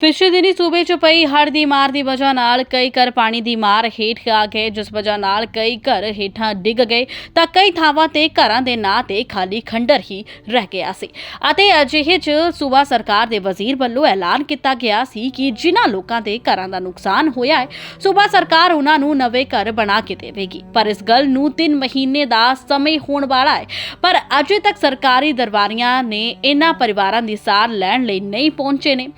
ਪਿਛਲੇ ਦਿਨੀ ਸੂਬੇ 'ਚ ਪਈ ਹੜ੍ਹ ਦੀ ਮਾਰ ਦੀ ਵਜ੍ਹਾ ਨਾਲ ਕਈ ਘਰ ਪਾਣੀ ਦੀ ਮਾਰ ਹੇਠ ਆ ਗਏ, ਜਿਸ ਵਜ੍ਹਾ ਨਾਲ ਕਈ ਘਰ ਹੇਠਾਂ ਡਿੱਗ ਗਏ ਤਾਂ ਕਈ ਥਾਵਾਂ ਤੇ ਘਰਾਂ ਦੇ ਨਾਂ ਤੇ ਖਾਲੀ ਖੰਡਰ ਹੀ ਰਹਿ ਗਿਆ ਸੀ। ਅਤੇ ਅਜਿਹੇ 'ਚ ਸੂਬਾ ਸਰਕਾਰ ਦੇ ਵਜ਼ੀਰ ਵੱਲੋਂ ਐਲਾਨ ਕੀਤਾ ਗਿਆ ਸੀ ਕਿ ਜਿਨ੍ਹਾਂ ਲੋਕਾਂ ਦੇ ਘਰਾਂ ਦਾ ਨੁਕਸਾਨ ਹੋਇਆ ਹੈ, ਸੂਬਾ ਸਰਕਾਰ ਉਹਨਾਂ ਨੂੰ ਨਵੇਂ ਘਰ ਬਣਾ ਕੇ ਦੇਵੇਗੀ। ਪਰ ਇਸ ਗੱਲ ਨੂੰ 3 ਮਹੀਨੇ ਦਾ ਸਮੇਂ ਹੋਣ ਵਾਲਾ ਹੈ। ਪਰ ਅਜੇ ਤੱਕ ਸਰਕਾਰੀ ਦਰਬਾਰੀਆਂ ਨੇ ਇਹਨਾਂ ਪਰਿਵਾਰਾਂ ਦੀ ਸਾਰ ਲੈਣ ਲਈ ਨਹੀਂ ਪਹੁੰਚੇ ਨੇ।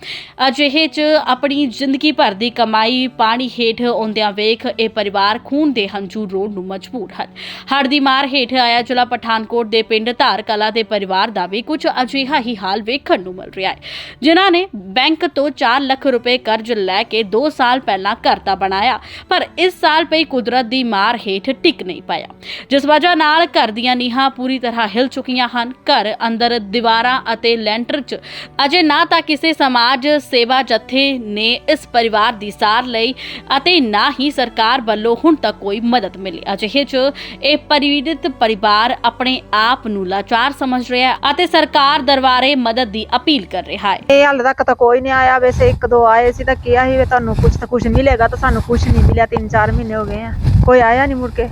ਅਜੇ ਅਜਿਹੇ 'ਚ ਆਪਣੀ ਜ਼ਿੰਦਗੀ ਭਰ ਦੀ ਕਮਾਈ, ਪਾਣੀ ਹੇਠ ਆਉਂਦਿਆਂ ਵੇਖ ਇਹ ਪਰਿਵਾਰ ਖੂਨ ਦੇ ਹੰਝੂ ਰੋਣ ਨੂੰ ਮਜਬੂਰ ਹਨ। ਹੜ੍ਹ ਦੀ ਮਾਰ ਹੇਠ ਆਇਆ ਜ਼ਿਲ੍ਹਾ ਪਠਾਨਕੋਟ ਦੇ ਪਿੰਡ ਧਾਰ ਕਲਾ ਦੇ ਪਰਿਵਾਰ ਦਾ ਵੀ ਕੁਝ ਅਜਿਹਾ ਹੀ ਹਾਲ ਵੇਖਣ ਨੂੰ ਮਿਲ ਰਿਹਾ ਹੈ, ਜਿਨ੍ਹਾਂ ਨੇ ਬੈਂਕ ਤੋਂ 4 ਲੱਖ ਰੁਪਏ ਕਰਜ਼ ਲੈ ਕੇ 2 ਸਾਲ ਪਹਿਲਾਂ ਘਰ ਤਾਂ ਬਣਾਇਆ, ਪਰ ਇਸ ਸਾਲ ਪਈ ਕੁਦਰਤ ਦੀ ਮਾਰ ਹੇਠ ਟਿਕ ਨਹੀਂ ਪਾਇਆ। ਜਿਸ ਵਜ੍ਹਾ ਨਾਲ ਘਰ ਦੀਆਂ ਨੀਹਾਂ ਪੂਰੀ ਤਰ੍ਹਾਂ ਹਿਲ ਚੁੱਕੀਆਂ ਹਨ। ਘਰ ਅੰਦਰ ਦੀਵਾਰਾਂ ਅਤੇ ਲੈਂਟਰ 'ਚ ਅਜੇ ਨਾ ਤਾਂ ਕਿਸੇ ਸਮਾਜ ਸੇਵਾ ਜਥੇ ਨੇ ਇਸ ਪਰਿਵਾਰ ਦੀ ਸਾਰ ਲਈ ਅਤੇ ਨਾ ਹੀ ਸਰਕਾਰ ਵੱਲੋਂ ਹੁਣ ਤੱਕ ਕੋਈ ਮਦਦ ਮਿਲੀ। ਅਜਿਹੇ 'ਚ ਇਹ ਪਰਿਵਿਰਤ ਪਰਿਵਾਰ ਆਪਣੇ ਆਪ ਨੂੰ ਲਾਚਾਰ ਸਮਝ ਰਿਹਾ ਹੈ ਅਤੇ ਸਰਕਾਰ ਦਰਬਾਰੇ ਮਦਦ ਦੀ ਅਪੀਲ ਕਰ ਰਿਹਾ ਹੈ। ਇਹ ਹਾਲੇ ਤੱਕ ਤਾਂ ਕੋਈ ਨਹੀਂ ਆਇਆ। ਵੈਸੇ ਇੱਕ ਦੋ ਆਏ ਸੀ ਤਾਂ ਕਿਹਾ ਸੀ ਵੀ ਤੁਹਾਨੂੰ ਕੁਝ ਤਾਂ ਕੁਝ ਮਿਲੇਗਾ ਤਾਂ ਸਾਨੂੰ ਕੁਝ ਨਹੀਂ ਮਿਲਿਆ। 3-4 ਮਹੀਨੇ ਹੋ ਗਏ ਆ। ਕੋਈ ਆਇਆ ਨਹੀਂ ਮੁੜ ਕੇ?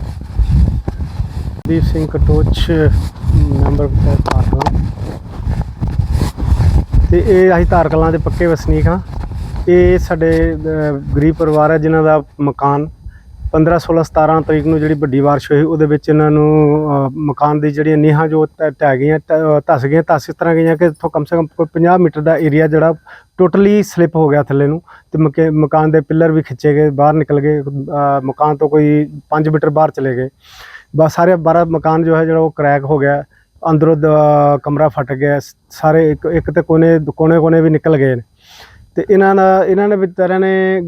ਦੀਪ ਸਿੰਘ ਕਟੋਚ ਮੈਂਬਰ ਪੰਚਾਇਤ ਧਾਰਕਲਾਂ ਤੇ ਇਹ ਅਸੀਂ ਧਾਰਕਲਾਂ ਦੇ ਪੱਕੇ ਵਸਨੀਕ ਹਾਂ। ਇਹ ਸਾਡੇ ਗਰੀਬ ਪਰਿਵਾਰ ਹੈ, ਜਿਨ੍ਹਾਂ ਦਾ ਮਕਾਨ 15 16 17 ਤਰੀਕ ਨੂੰ ਜਿਹੜੀ ਵੱਡੀ ਬਾਰਿਸ਼ ਹੋਈ, ਉਹਦੇ ਵਿੱਚ ਇਹਨਾਂ ਨੂੰ ਮਕਾਨ ਦੀ ਜਿਹੜੀਆਂ ਨੀਹਾਂ ਜੋ ਟਹਿ ਗਈਆਂ ਢ- ਧੱਸ ਗਈਆਂ, ਧੱਸ ਇਸ ਤਰ੍ਹਾਂ ਗਈਆਂ ਕਿ ਇੱਥੋਂ ਕਮ ਸੇ ਕਮ ਕੋਈ 50 ਮੀਟਰ ਦਾ ਏਰੀਆ ਜਿਹੜਾ ਟੋਟਲੀ ਸਲਿੱਪ ਹੋ ਗਿਆ ਥੱਲੇ ਨੂੰ ਤੇ ਮਕੇ- ਮਕਾਨ ਦੇ ਪਿੱਲਰ ਵੀ ਖਿੱਚੇ ਗਏ, ਬਾਹਰ ਨਿਕਲ ਗਏ ਮਕਾਨ ਤੋਂ ਕੋਈ 5 ਮੀਟਰ ਬਾਹਰ ਚਲੇ ਗਏ। ਬਸ ਸਾਰੇ ਬਾਰਾ ਮਕਾਨ ਜੋ ਹੈ ਜਿਹੜਾ ਉਹ ਕਰੈਕ ਹੋ ਗਿਆ। ਅੰਦਰੋਂ ਦ- ਕਮਰਾ ਫਟ ਗਿਆ ਸਾਰੇ ਇੱਕ ਇੱਕ ਤੇ ਕੋਨੇ ਕੋਨੇ ਕੋਨੇ ਵੀ ਨਿਕਲ ਗਏ ਨੇ। ਤੇ ਇਹਨਾਂ ਦਾ ਇਹਨਾਂ ਨੇ ਵਿਚਾਰਿਆਂ ਨੇ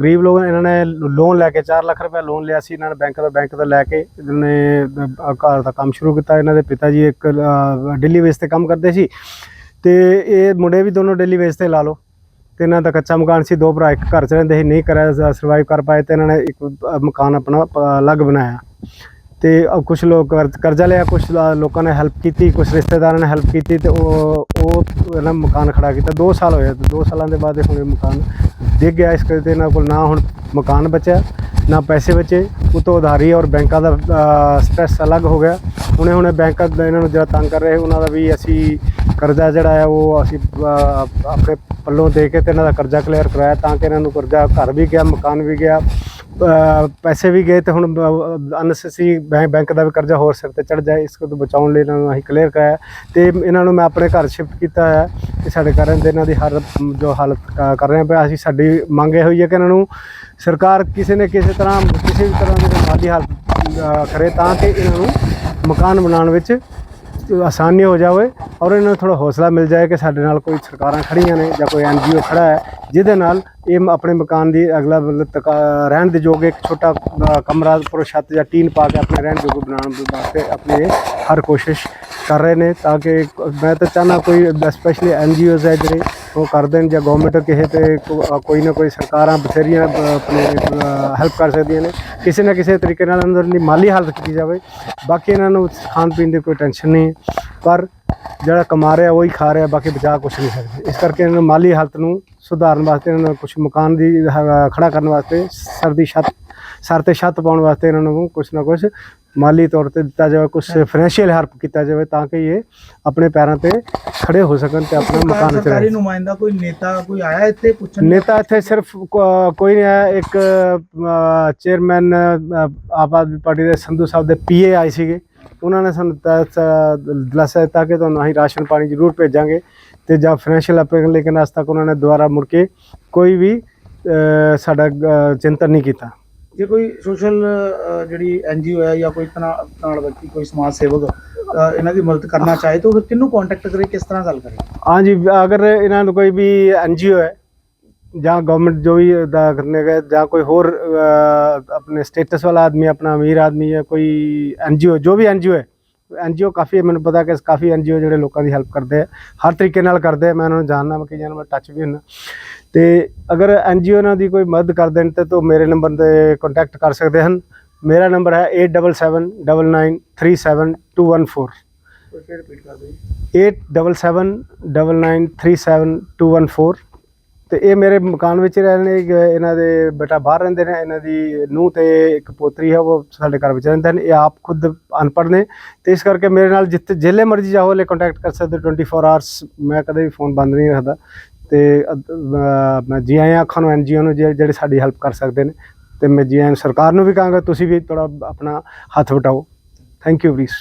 ਗਰੀਬ ਲੋਕ ਇਹਨਾਂ ਨੇ ਲੋਨ ਲੈ ਕੇ 4 ਲੱਖ ਰੁਪਏ ਲੋਨ ਲਿਆ ਸੀ ਇਹਨਾਂ ਨੇ ਬੈਂਕ ਦਾ ਬੈਂਕ ਤੋਂ ਲੈ ਕੇ ਇਹਨਾਂ ਨੇ ਘਰ ਦਾ ਕੰਮ ਸ਼ੁਰੂ ਕੀਤਾ। ਇਹਨਾਂ ਦੇ ਪਿਤਾ ਜੀ ਇੱਕ ਅ, ਦਿੱਲੀ ਵੇਸ ਤੇ ਕੰਮ ਕਰਦੇ ਸੀ। ਤੇ ਇਹ ਮੁੰਡੇ ਵੀ ਦੋਨੋਂ ਦਿੱਲੀ ਵੇਸ ਤੇ ਲਾ ਲਓ। ਤੇ ਇਹਨਾਂ ਦਾ ਕੱਚਾ ਮਕਾਨ ਸੀ ਦੋ ਭਰਾ ਇੱਕ ਘਰ ਚ ਰਹਿੰਦੇ ਸੀ ਨਹੀਂ ਕਰਿਆ ਸਰਵਾਈਵ ਕਰ ਪਾਏ ਤੇ ਇਹਨਾਂ ਨੇ ਇੱਕ ਮਕਾਨ ਆਪਣਾ ਅਲੱਗ ਬਣਾਇਆ। ਤੇ ਕੁਝ ਲੋਕ ਕਰਜ਼ਾ ਲਿਆ ਕੁਝ ਲੋਕਾਂ ਨੇ ਹੈਲਪ ਕੀਤੀ ਕੁਝ ਰਿਸ਼ਤੇਦਾਰਾਂ ਨੇ ਹੈਲਪ ਕੀਤੀ ਤੇ ਉਹ ਉਹ ਇਹਨਾਂ ਮਕਾਨ ਖੜਾ ਕੀਤਾ। 2 ਸਾਲ ਹੋਏ ਤੇ 2 ਸਾਲਾਂ ਦੇ ਬਾਅਦ ਹੁਣ ਇਹ ਮਕਾਨ ਡਿੱਗ ਗਿਆ ਇਸ ਕਰਕੇ ਇਹਨਾਂ ਕੋਲ ਨਾ ਹੁਣ ਮਕਾਨ ਬਚਿਆ, ਨਾ ਪੈਸੇ ਬਚੇ। ਉਤੋਂ ਉਧਾਰੀ ਔਰ ਬੈਂਕਾਂ ਦਾ ਸਟ੍ਰੈਸ ਅਲੱਗ ਹੋ ਗਿਆ। ਹੁਣੇ ਹੁਣੇ ਬੈਂਕਾਂ ਦਾ ਇਹਨਾਂ ਨੂੰ ਜਿਹੜਾ ਤੰਗ ਕਰ ਰਹੇ, ਉਹਨਾਂ ਦਾ ਵੀ ਅਸੀਂ ਕਰਜ਼ਾ ਜਿਹੜਾ ਆ ਉਹ ਅਸੀਂ ਆਪਣੇ ਪੱਲੋਂ ਦੇ ਕੇ ਤੇ ਇਹਨਾਂ ਦਾ ਕਰਜ਼ਾ ਕਲੀਅਰ ਕਰਾਇਆ ਤਾਂ ਕਿ ਇਹਨਾਂ ਨੂੰ ਕਰਜ਼ਾ ਘਰ ਵੀ ਗਿਆ, ਮਕਾਨ ਵੀ ਗਿਆ। ਪੈਸੇ ਵੀ ਗਏ ਤੇ ਹੁਣ ਅਨਸੈਸਰੀ ਬੈਂਕ ਦਾ ਵੀ ਕਰਜ਼ਾ ਹੋਰ ਸਿਰ ਤੇ ਚੜ ਜਾਏ, ਇਸ ਤੋਂ ਬਚਾਉਣ ਲਈ ਇਹਨਾਂ ਨੂੰ ਅਸੀਂ ਕਲੀਅਰ ਕਰਾਇਆ। ਤੇ ਇਹਨਾਂ ਨੂੰ ਮੈਂ ਆਪਣੇ ਘਰ ਸ਼ਿਫਟ ਕੀਤਾ ਹੈ ਕਿ ਸਾਡੇ ਘਰਾਂ ਦੇ ਇਹਨਾਂ ਦੀ ਹਰ ਜੋ ਹਾਲਤ ਕਰ ਰਹੇ ਪਿਆ, ਅਸੀਂ ਸਾਡੀ ਮੰਗ ਇਹ ਹੋਈ ਹੈ ਕਿ ਇਹਨਾਂ ਨੂੰ ਸਰਕਾਰ ਕਿਸੇ ਨੇ ਕਿਸੇ ਤਰ੍ਹਾਂ, ਕਿਸੇ ਵੀ ਤਰ੍ਹਾਂ ਦੀ ਮਾਲੀ ਹਾਲਤ ਕਰੇ ਤਾਂ ਕਿ ਇਹਨਾਂ ਨੂੰ ਮਕਾਨ ਬਣਾਉਣ ਵਿੱਚ ਆਸਾਨੀ ਹੋ ਜਾਵੇ ਔਰ ਇਹਨਾਂ ਨੂੰ ਥੋੜਾ ਹੌਸਲਾ ਮਿਲ ਜਾਏ ਕਿ ਸਾਡੇ ਨਾਲ ਕੋਈ ਸਰਕਾਰਾਂ ਖੜੀਆਂ ਨੇ ਜਾਂ ਕੋਈ ਐਨਜੀਓ ਖੜਾ ਹੈ, ਜਿਹਦੇ ਨਾਲ ਇਹ ਆਪਣੇ ਮਕਾਨ ਦੀ ਅਗਲਾ ਮਤਲਬ ਤਕਾ- ਰਹਿਣ ਦੇ ਯੋਗ ਇੱਕ ਛੋਟਾ ਕਮਰਾ ਉੱਪਰੋਂ ਛੱਤ ਜਾਂ ਟੀਨ ਪਾ ਕੇ ਆਪਣੇ ਰਹਿਣ ਯੋਗ ਬਣਾਉਣ ਦੇ ਵਾਸਤੇ ਆਪਣੀ ਇਹ ਹਰ ਕੋਸ਼ਿਸ਼ ਕਰ ਰਹੇ ਨੇ ਤਾਂ ਕਿ ਮੈਂ ਤਾਂ ਚਾਹਨਾ ਕੋਈ ਸਪੈਸ਼ਲੀ ਐਨਜੀਓਜ਼ ਹੈ ਜਿਹੜੇ, ਉਹ ਕਰ ਦੇਣ ਜਾਂ ਗਵਰਨਮੈਂਟ ਕਿਸੇ ਤੇ ਕੋਈ ਨਾ ਕੋਈ ਸਰਕਾਰਾਂ ਬਥੇਰੀਆਂ ਆਪਣੇ ਹੈਲਪ ਕਰ ਸਕਦੀਆਂ ਨੇ। ਕਿਸੇ ਨਾ ਕਿਸੇ ਤਰੀਕੇ ਨਾਲ ਅੰਦਰ ਦੀ ਮਾਲੀ ਹਾਲਤ ਕੀਤੀ ਜਾਵੇ। ਬਾਕੀ ਇਹਨਾਂ ਨੂੰ ਖਾਣ ਪੀਣ ਦੀ ਕੋਈ ਟੈਨਸ਼ਨ ਨਹੀਂ। ਪਰ ਜਿਹੜਾ ਕਮਾ ਰਿਹਾ ਉਹੀ ਖਾ ਰਿਹਾ ਬਾਕੀ ਬਚਾ ਕੁਛ ਨਹੀਂ ਸਕਦੇ। ਇਸ ਕਰਕੇ ਇਹਨਾਂ ਨੂੰ ਮਾਲੀ ਹਾਲਤ ਨੂੰ ਸੁਧਾਰਨ ਵਾਸਤੇ ਇਹਨਾਂ ਨੂੰ ਕੁਝ ਮਕਾਨ ਦੀ ਖੜਾ ਕਰਨ ਵਾਸਤੇ ਸਰ ਦੀ ਛੱਤ ਸਰ ਤੇ ਛੱਤ ਪਾਉਣ ਵਾਸਤੇ ਇਹਨਾਂ ਨੂੰ ਕੁਝ ਨਾ ਕੁਝ ਮਾਲੀ ਤੌਰ ਤੇ ਦਿੱਤਾ ਜਾਵੇ ਕੁਝ ਫਾਈਨੈਂਸ਼ੀਅਲ ਹੈਲਪ ਕੀਤਾ ਜਾਵੇ ਤਾਂ ਕਿ ਇਹ ਆਪਣੇ ਪੈਰਾਂ ਤੇ ਖੜੇ ਹੋ ਸਕਣ ਤੇ ਆਪਣਾ ਮਕਾਨ ਸਰਕਾਰੀ ਚਲਾਏ। ਨੁਮਾਇੰਦਾ ਕੋਈ ਨੇਤਾ ਕੋਈ ਆਇਆ ਇੱਥੇ ਪੁੱਛਣ? ਨੇਤਾ ਇੱਥੇ ਸਿਰਫ ਕੋਈ ਨਹੀਂ ਆਇਆ। ਇੱਕ ਚੇਅਰਮੈਨ ਆਪ ਆਦਮੀ ਪਾਰਟੀ ਦੇ ਸੰਧੂ ਸਾਹਿਬ ਦੇ ਪੀਏ ਆਏ ਸੀਗੇ। ਉਹਨਾਂ ਨੇ ਸਾਨੂੰ ਦਿਲਾਸਾ ਦਿੱਤਾ ਕਿ ਤੁਹਾਨੂੰ ਅਸੀਂ ਰਾਸ਼ਨ ਪਾਣੀ ਜ਼ਰੂਰ ਭੇਜਾਂਗੇ ਤੇ ਜਾਂ ਫਾਈਨੈਂਸ਼ੀਅਲ ਅਪੇਲ ਲੇਕਿਨ ਅੱਜ ਤੱਕ ਉਹਨਾਂ ਨੇ ਦੁਬਾਰਾ ਮੁੜ ਕੇ ਕੋਈ ਵੀ ਸਾਡਾ ਚਿੰਤਨ ਨਹੀਂ ਕੀਤਾ। ਜੇ ਕੋਈ ਸੋਸ਼ਲ ਜਿਹੜੀ ਐਨਜੀਓ ਹੈ ਜਾਂ ਕੋਈ ਨਾਲ ਵਿਅਕਤੀ ਕੋਈ ਸਮਾਜ ਸੇਵਕ ਇਹਨਾਂ ਦੀ ਮਦਦ ਕਰਨਾ ਚਾਹੇ ਤਾਂ ਫਿਰ ਕਿਹਨੂੰ ਕੰਟੈਕਟ ਕਰੇ ਕਿਸ ਤਰ੍ਹਾਂ ਗੱਲ ਕਰੇ? ਹਾਂਜੀ ਅਗਰ ਇਹਨਾਂ ਨੂੰ ਕੋਈ ਵੀ ਐਨਜੀਓ ਹੈ ਜਾਂ ਗਵਰਨਮੈਂਟ ਜੋ ਵੀ ਦਾ ਕਰਨੇ ਗਏ ਜਾਂ ਕੋਈ ਹੋਰ ਆਪਣੇ ਸਟੇਟਸ ਵਾਲਾ ਆਦਮੀ ਆਪਣਾ ਅਮੀਰ ਆਦਮੀ ਹੈ ਕੋਈ ਐਨਜੀਓ ਜੋ ਵੀ ਐਨਜੀਓ ਹੈ ਐਨਜੀਓ ਕਾਫੀ ਹੈ, ਮੈਨੂੰ ਪਤਾ ਕਿ ਕਾਫੀ ਐਨਜੀਓ ਜਿਹੜੇ ਲੋਕਾਂ ਦੀ ਹੈਲਪ ਕਰਦੇ ਆ ਹਰ ਤਰੀਕੇ ਨਾਲ ਕਰਦੇ ਆ ਮੈਂ ਉਹਨਾਂ ਨੂੰ ਜਾਣਦਾ ਮੈਂ ਕਈਆਂ ਨਾਲ ਮੈਂ ਟੱਚ ਵੀ ਹੁੰਦਾ ਤੇ ਅਗਰ ਐਨਜੀਓ ਇਹਨਾਂ ਦੀ ਕੋਈ ਮਦਦ ਕਰ ਦੇਣ ਤੇ ਤਾਂ ਮੇਰੇ ਨੰਬਰ ਤੇ ਕੰਟੈਕਟ ਕਰ ਸਕਦੇ ਹਨ। ਮੇਰਾ ਨੰਬਰ ਹੈ 8779937214 ਫਿਰ ਰਿਪੀਟ ਕਰ ਦਿਓ ਜੀ। 8779937214 ਤੇ ਇਹ ਮੇਰੇ ਮਕਾਨ ਵਿੱਚ ਰਹਿ ਰਹੇ ਨੇ ਇਹਨਾਂ ਦੇ ਬੇਟਾ ਬਾਹਰ ਰਹਿੰਦੇ ਨੇ, ਇਹਨਾਂ ਦੀ ਨੂੰਹ ਤੇ ਇੱਕ ਪੋਤਰੀ ਹੈ, ਉਹ ਸਾਡੇ ਘਰ ਵਿੱਚ ਰਹਿੰਦੇ ਨੇ, ਇਹ ਆਪ ਖੁਦ ਅਨਪੜ੍ਹ ਨੇ ਤੇ ਇਸ ਕਰਕੇ ਮੇਰੇ ਨਾਲ ਜਿੱਥੇ ਜਿੱਲੇ ਮਰਜ਼ੀ ਜਾਓ ਲੈ ਕੰਟੈਕਟ ਕਰ ਸਕਦੇ ਹੋ 24 ਆਵਰਸ ਮੈਂ ਕਦੇ ਵੀ ਫੋਨ ਬੰਦ ਨਹੀਂ ਰੱਖਦਾ ਤੇ ਮੈਂ ਜੀ ਆਇਆਂ ਅੱਖਾਂ ਨੂੰ ਐਨਜੀਓ ਨੂੰ ਜਿਹੜੇ ਜਿਹੜੇ ਸਾਡੀ ਹੈਲਪ ਕਰ ਸਕਦੇ ਨੇ ਤੇ ਮੈਂ ਜੀ ਆਇਆਂ ਸਰਕਾਰ ਨੂੰ ਵੀ ਕਹਾਂਗਾ, ਤੁਸੀਂ ਵੀ ਥੋੜਾ ਆਪਣਾ ਹੱਥ ਵਟਾਓ। Thank you please